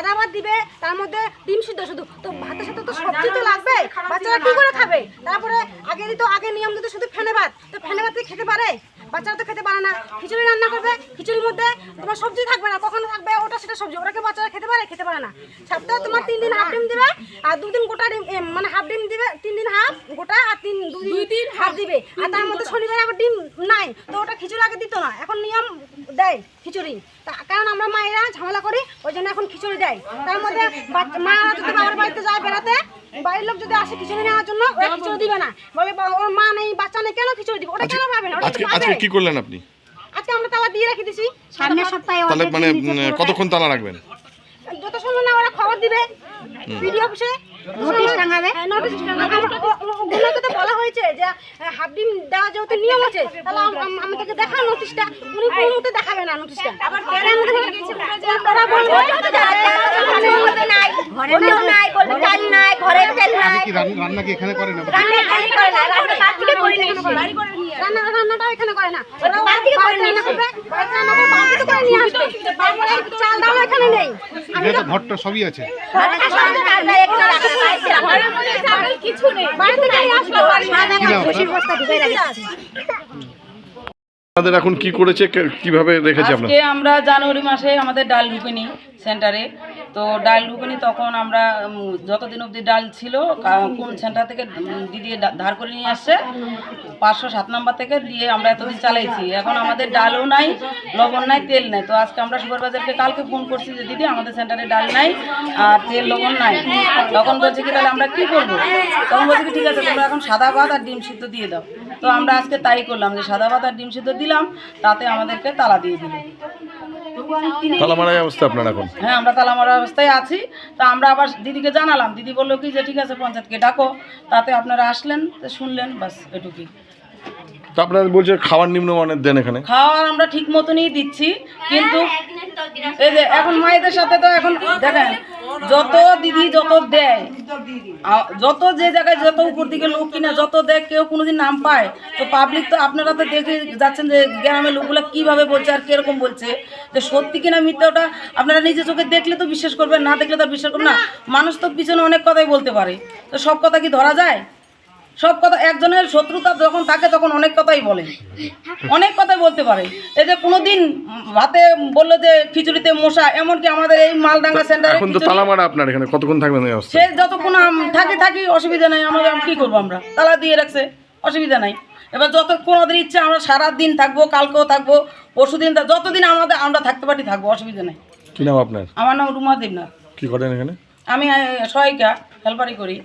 সাদা ভাত দিবে তার মধ্যে ডিম সিদ্ধ শুধু। তো ভাতের সাথে তো সবজি তো লাগবে? বাচ্চারা কি করে খাবে? তারপরে আগে তো আগে নিয়ম দিতে শুধু ফেনে ভাত। তো ফেনে ভাত খেতে পারে? বাচ্চারা তো খেতে পারে না। খিচুড়ি রান্না করবে খিচুড়ির মধ্যে তোমার সবজি থাকবে না। কখনো থাকবে? ওটা সেটা সবজি। ওটাকে বাচ্চারা খেতে পারে? খেতে পারে না। সপ্তাহে তোমার তিন দিন হাফ ডিম দিবে আর দুদিন গোটা ডিম মানে হাফ ডিম দিবে তিন দিন হাফ গোটা আর তিন দুই দিন হাফ দিবে। আর তার মধ্যে শনিবার আবার ডিম নাই। তো ওটা খিচুড়ি আগে দিত না। এখন নিয়ম দেয় খিচুড়ি। তা কারণ আমরা মায়েরা ঝামেলা করি ওই জন্য এখন খিচুড়ি দেয়। তার মধ্যে মা যদি বাবার বাড়িতে যায় বেড়াতে বাড়ির লোক যদি আসে খিচুড়ি নেওয়ার জন্য ওরা খিচুড়ি দিবে না। বলে ওর মা নেই বাচ্চা নেই কেন খিচুড়ি দিবে? ওটা কেন পাবে না? আজকে আজকে কি করলেন আপনি? আজকে আমরা তালা দিয়ে রেখে দিছি। সামনের সপ্তাহে তাহলে মানে কতক্ষণ তালা রাখবেন? যত সময় না ওরা খবর দিবে ভিডিও অফিসে নোটিশ টাঙাবে? হ্যাঁ, নোটিশ টাঙাবে। আমার- ও- ও- ওগুলোকে তো বলা হয়েছে যে হাফ ডিম দেওয়া যেহেতু নিয়ম আছে তাহলে আম- আম- আমাদেরকে দেখান নোটিশটা। উনি কোনো মতে দেখাবে না নোটিশটা। আবার ওরা বলবে ঘরে নাই বলবে চাল নাই ঘরে তেল নাই কি রান- রান্না কি এখানে করেন আপনারা? রান্না এখানে করে না রান্না বাদ থেকে করে নিয়ে এসে। রান্না রান্নাটা এখানে করে না। ওরা বাড়িতে রান্না করবে বাড়িতে রান্না করে বাড়িতে করে নিয়ে আসবে। তারপরে চাল ডাল এখানে নেই। আমি এখানে তো ভট্ট সবই আছে। আপনাদের এখন কি করেছে? কীভাবে রেখেছে আপনার? আমরা জানুয়ারি মাসে আমাদের ডাল ঢুকিনি সেন্টারে। তো ডাল ঢুকেনি তখন আমরা যতদিন অবধি ডাল ছিল কোন সেন্টার থেকে দিদি ধার করে নিয়ে আসছে পাঁচশো সাত নাম্বার থেকে দিয়ে আমরা এতদিন চালাইছি। এখন আমাদের ডালও নাই, লবণ নাই, তেল নাই। তো আজকে আমরা সুপার বাজারকে কালকে ফোন করছি যে, দিদি, আমাদের সেন্টারে ডাল নাই আর তেল, লবণ নাই। তখন বলছে কি, তাহলে আমরা কি করব? তখন বলছে কি, ঠিক আছে, তোমরা এখন সাদা ভাত আর ডিম সিদ্ধ দিয়ে দাও। তো আমরা আজকে তাই করলাম যে, সাদা ভাত আর ডিম সিদ্ধ দিলাম, তাতে আমাদেরকে তালা দিয়ে দিল। তালা মারাই অবস্থা আপনার এখন হ্যাঁ আমরা তালামারা অবস্থায় আছি। তা আমরা আবার দিদিকে জানালাম দিদি বলল কি যে ঠিক আছে পঞ্চায়েতকে ডাকো। তাতে আপনারা আসলেন তো শুনলেন বাস এটুকুই। তো আপনারা বলছে খাবার নিম্নমানের দেন এখানে। খাওয়ার আমরা ঠিক মতনই দিচ্ছি কিন্তু এই যে এখন মায়েদের সাথে তো এখন দেখেন যত দিদি যত দেয় যত যে জায়গায় যত উপর দিকে লোক কিনা যত দেয় কেউ কোনোদিন নাম পায়। তো পাবলিক তো আপনারা তো দেখে যাচ্ছেন যে গ্রামের লোকগুলো কীভাবে বলছে আর কীরকম বলছে। যে সত্যি কিনা মিথ্যা ওটা আপনারা নিজে চোখে দেখলে তো বিশ্বাস করবেন না দেখলে তো আর বিশ্বাস করবেন না। মানুষ তো পিছনে অনেক কথাই বলতে পারে। তো সব কথা কি ধরা যায়? সব কথা একজনের শত্রুতা যখন থাকে তখন অনেক কথাই বলে। অনেক কথাই বলতে পারে। এই যে কোনোদিন ভাতে বলল যে খিচুড়িতে মশা এমনকি আমাদের এই মালডাঙ্গা সেন্টারে এখন তো তালা মারা আপনার এখানে কতক্ষণ থাকবেন এই অবস্থা সে যতক্ষণ আম- থাকে থাকি অসুবিধা নাই। আমাদের কি করব আমরা? তালা দিয়ে রাখছে অসুবিধা নাই। এবার যতক্ষণ ওদের ইচ্ছে আমরা সারা দিন থাকব কালকেও থাকব পরশু দিন যতদিন আমাদের আমরা থাকতে পারি থাকব অসুবিধা নেই। কি নাম আপনার? আমার নাম রুমা দেবনাথ। কি করেন এখানে? আমি আহ, সহায়িকা হেল্পারি করি।